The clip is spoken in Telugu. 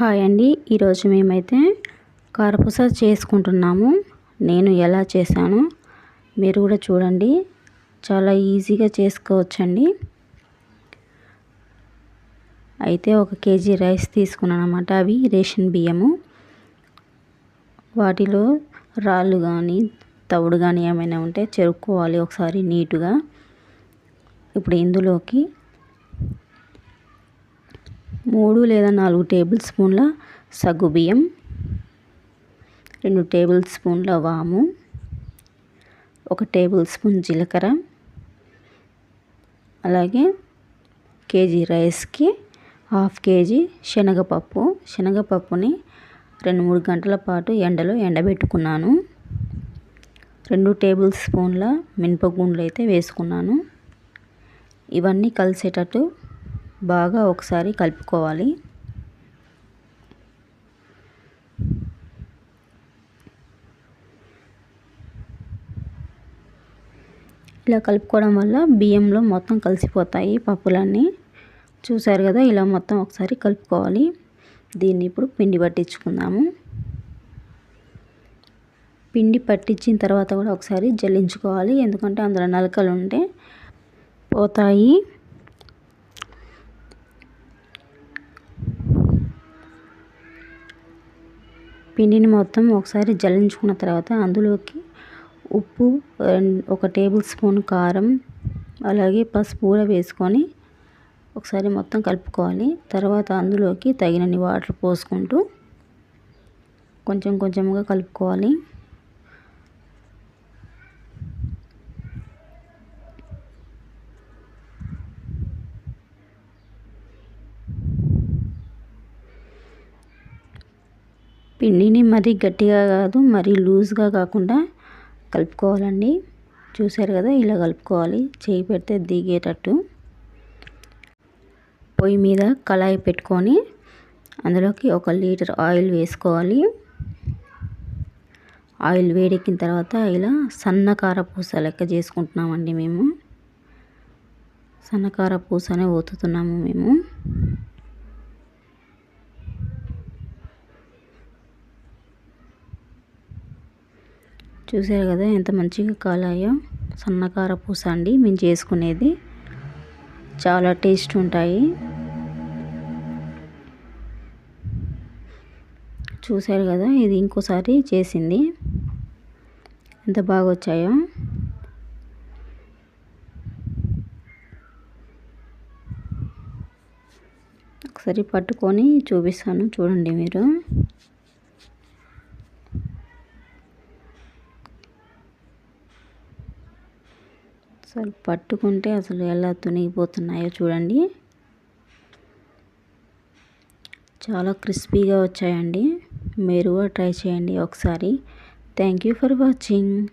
హాయ్ అండి. ఈరోజు మేమైతే కారపూస చేసుకుంటున్నాము. నేను ఎలా చేశాను మీరు కూడా చూడండి. చాలా ఈజీగా చేసుకోవచ్చండి. అయితే ఒక కేజీ రైస్ తీసుకున్నాను అనమాట అవి రేషన్ బియ్యము. వాటిలో రాళ్ళు కానీ తవుడు కానీ ఏమైనా ఉంటే చెరుక్కోవాలి ఒకసారి నీటుగా. ఇప్పుడు ఇందులోకి మూడు లేదా నాలుగు టేబుల్ స్పూన్ల సగ్గుబియ్యం రెండు టేబుల్ స్పూన్ల వాము ఒక టేబుల్ స్పూన్ జీలకర్ర అలాగే కేజీ రైస్కి హాఫ్ కేజీ శనగపప్పు. శనగపప్పుని రెండు మూడు గంటల పాటు ఎండలో ఎండబెట్టుకున్నాను. రెండు టేబుల్ స్పూన్ల మినపగుండ్లు అయితే వేసుకున్నాను. ఇవన్నీ కలిసేటట్టు బాగా ఒకసారి కలుపుకోవాలి. ఇలా కలుపుకోవడం వల్ల బియ్యంలో మొత్తం కలిసిపోతాయి పప్పులన్నీ. చూసారు కదా ఇలా మొత్తం ఒకసారి కలుపుకోవాలి. దీన్ని ఇప్పుడు పిండి పట్టించుకుందాము. పిండి పట్టించిన తర్వాత కూడా ఒకసారి జల్లించుకోవాలి. ఎందుకంటే అందులో నలకలు ఉంటే పోతాయి. పిండిని మొత్తం ఒకసారి జల్లించుకున్న తర్వాత అందులోకి ఉప్పు ఒక టేబుల్ స్పూన్ కారం అలాగే పసుపు కూడా వేసుకొని ఒకసారి మొత్తం కలుపుకోవాలి. తర్వాత అందులోకి తగినన్ని వాటర్ పోసుకుంటూ కొంచెం కొంచెంగా కలుపుకోవాలి. పిండిని మరీ గట్టిగా కాదు మరీ లూజ్గా కాకుండా కలుపుకోవాలండి. చూసారు కదా ఇలా కలుపుకోవాలి. చేయి పెడితే దిగేటట్టు. పొయ్యి మీద కళాయి పెట్టుకొని అందులోకి ఒక లీటర్ ఆయిల్ వేసుకోవాలి. ఆయిల్ వేడెక్కిన తర్వాత ఇలా సన్నకార పూస లెక్క చేసుకుంటున్నామండి మేము. సన్నకార పూసనే ఓతుతున్నాము మేము. చూసారు కదా ఎంత మంచిగా కాలాయో. సన్నకార పూస అండి మేము చేసుకునేది. చాలా టేస్ట్ ఉంటాయి. చూసారు కదా ఇది ఇంకోసారి చేసింది. ఎంత బాగా వచ్చాయో. ఒకసారి పట్టుకొని చూపిస్తాను చూడండి మీరు. అసలు పట్టుకుంటే అసలు ఎలా తునిగిపోతున్నాయో చూడండి. చాలా క్రిస్పీగా వచ్చాయండి. మీరు కూడా ట్రై చేయండి ఒకసారి. Thank you for watching.